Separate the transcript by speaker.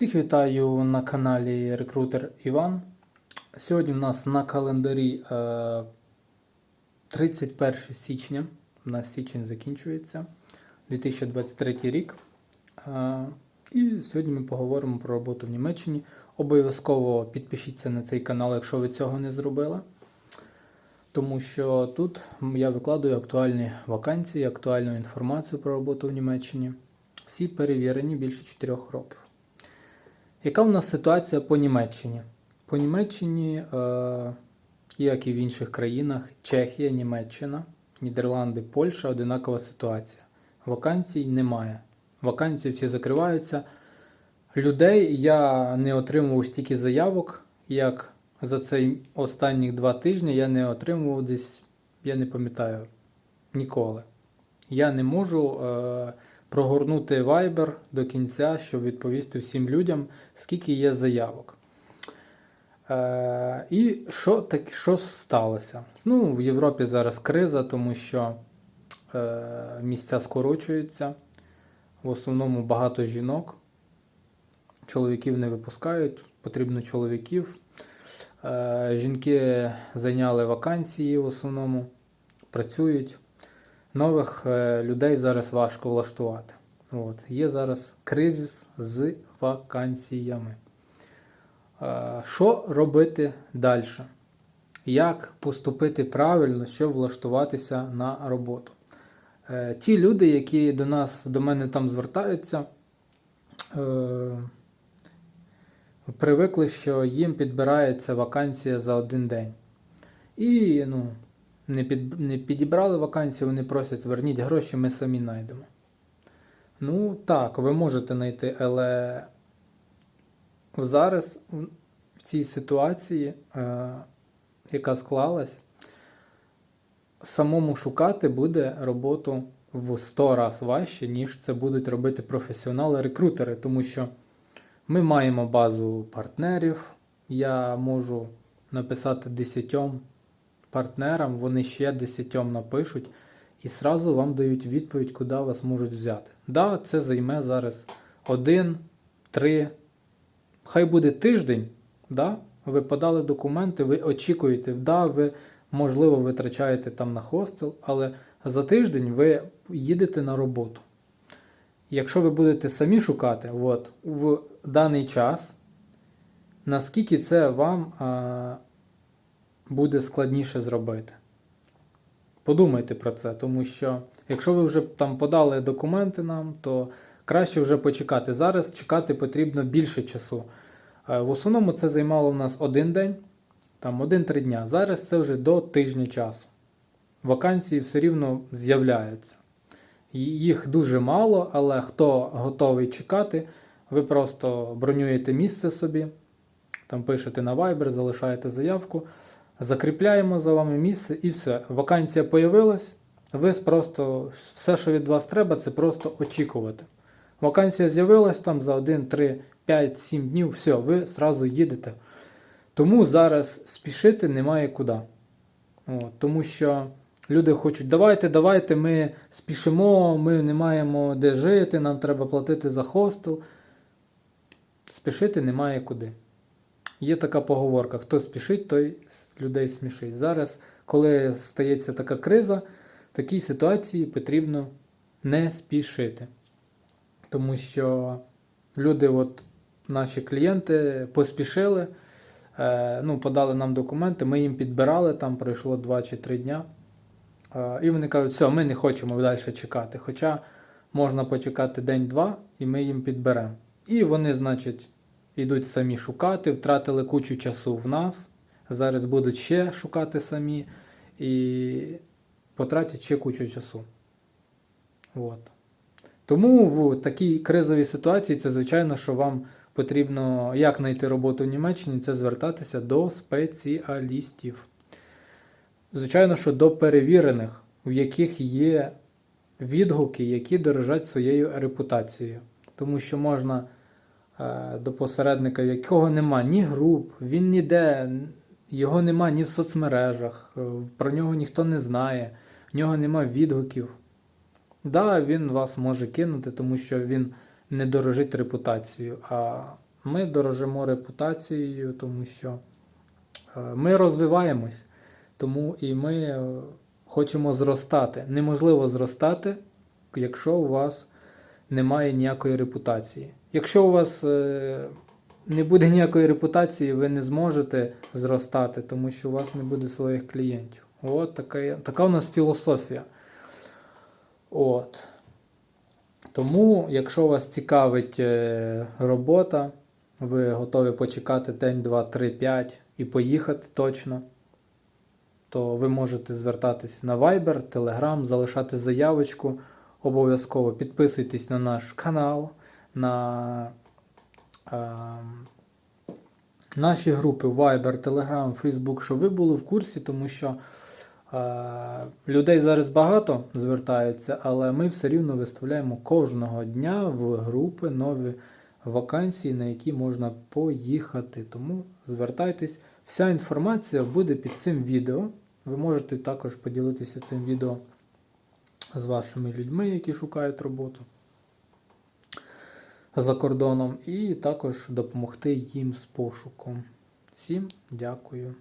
Speaker 1: Всіх вітаю на каналі Рекрутер Іван. Сьогодні у нас на календарі е, 31 січня. У нас січень закінчується 2023 рік. Е, І сьогодні ми поговоримо про роботу в Німеччині. Обов'язково підпишіться на цей канал, якщо ви цього не зробили. Тому що тут я викладаю актуальні вакансії, актуальну інформацію про роботу в Німеччині. Всі перевірені більше 4 років. Яка в нас ситуація по Німеччині? По Німеччині, е, як і в інших країнах, Чехія, Німеччина, Нідерланди, Польща одинакова ситуація. Вакансій немає. Вакансії всі закриваються. Людей я не отримував стільки заявок, як за цей останні два тижні я не отримував десь, я не пам'ятаю, ніколи. Я не можу е, прогорнути Viber до кінця, щоб відповісти всім людям, скільки є заявок. Е, і що, так, що сталося? Ну, в Європі зараз криза, тому що е, місця скорочуються. В основному багато жінок. Чоловіків не випускають, потрібно чоловіків. Е, жінки зайняли вакансії в основному, працюють. Нових е, людей зараз важко влаштувати. От. Є зараз кризис з вакансіями. Е, Що робити далі? Як поступити правильно, щоб влаштуватися на роботу? Е, Ті люди, які до нас, до мене там звертаються, привикли, що їм підбирається вакансія за один день. І ну, не, під, не підібрали вакансію, вони просять, верніть гроші, ми самі знайдемо. Ну так, ви можете знайти, але зараз в цій ситуації, е, яка склалась, самому шукати буде роботу в 100 разів важче, ніж це будуть робити професіонали-рекрутери, тому що ми маємо базу партнерів. Я можу написати 10 партнерам, вони ще 10 напишуть і сразу вам дають відповідь, куди вас можуть взяти. Да, це займе зараз 1, 3, хай буде тиждень. Да? Ви подали документи, ви очікуєте, да, ви, можливо, витрачаєте там на хостел, але за тиждень ви їдете на роботу. Якщо ви будете самі шукати от, в даний час, наскільки це вам а, буде складніше зробити? Подумайте про це, тому що якщо ви вже там подали документи нам, то краще вже почекати. Зараз чекати потрібно більше часу. Е, В основному це займало у нас один день, там один-три дня. Зараз це вже до тижня часу. Вакансії все рівно з'являються. Їх дуже мало, але хто готовий чекати, ви просто бронюєте місце собі, там пишете на Viber, залишаєте заявку, закріпляємо за вами місце і все. Вакансія появилась, ви просто все, що від вас треба, це просто очікувати. Вакансія з'явилась там за 1, 3, 5, 7 днів, все, ви зразу їдете. Тому зараз спішити немає куди. От, тому що люди хочуть, давайте, давайте, ми спішимо, ми не маємо де жити, нам треба платити за хостел. Спішити немає куди. Є така поговорка: хто спішить, той людей смішить. Зараз, коли стається така криза, в такій ситуації потрібно не спішити. Тому що люди, от, наші клієнти, поспішили, е, ну, подали нам документи, ми їм підбирали, там пройшло 2 чи 3 дня. Е, і вони кажуть, все, ми не хочемо далі чекати. Хоча можна почекати день-два, і ми їм підберемо. І вони, значить, йдуть самі шукати, втратили кучу часу в нас. Зараз будуть ще шукати самі і потратять ще кучу часу. От. Тому в такій кризовій ситуації це, звичайно, що вам потрібно як знайти роботу в Німеччині, це звертатися до спеціалістів. Звичайно, що до перевірених, в яких є відгуки, які дорожать своєю репутацією. Тому що можна до посередника, якого нема ні груп, він ніде, його нема ні в соцмережах, е, про нього ніхто не знає, в нього нема відгуків. Да, він вас може кинути, тому що він не дорожить репутацією. А Ми дорожимо репутацією, тому що е, ми розвиваємось, тому і ми е, хочемо зростати. Неможливо зростати, якщо у вас немає ніякої репутації. Якщо у вас е, не буде ніякої репутації, ви не зможете зростати, тому що у вас не буде своїх клієнтів. От така, така у нас філософія. От. Тому, якщо вас цікавить е, робота, ви готові почекати день, два, три, п'ять і поїхати точно, то ви можете звертатись на Viber, Telegram, залишати заявочку. Обов'язково підписуйтесь на наш канал, на е, наші групи Viber, Telegram, Facebook, щоб ви були в курсі, тому що е, людей зараз багато звертаються, але ми все рівно виставляємо кожного дня в групи нові вакансії, на які можна поїхати. Тому звертайтесь. Вся інформація буде під цим відео. Ви можете також поділитися цим відео з вашими людьми, які шукають роботу за кордоном, і також допомогти їм з пошуком. Всім дякую.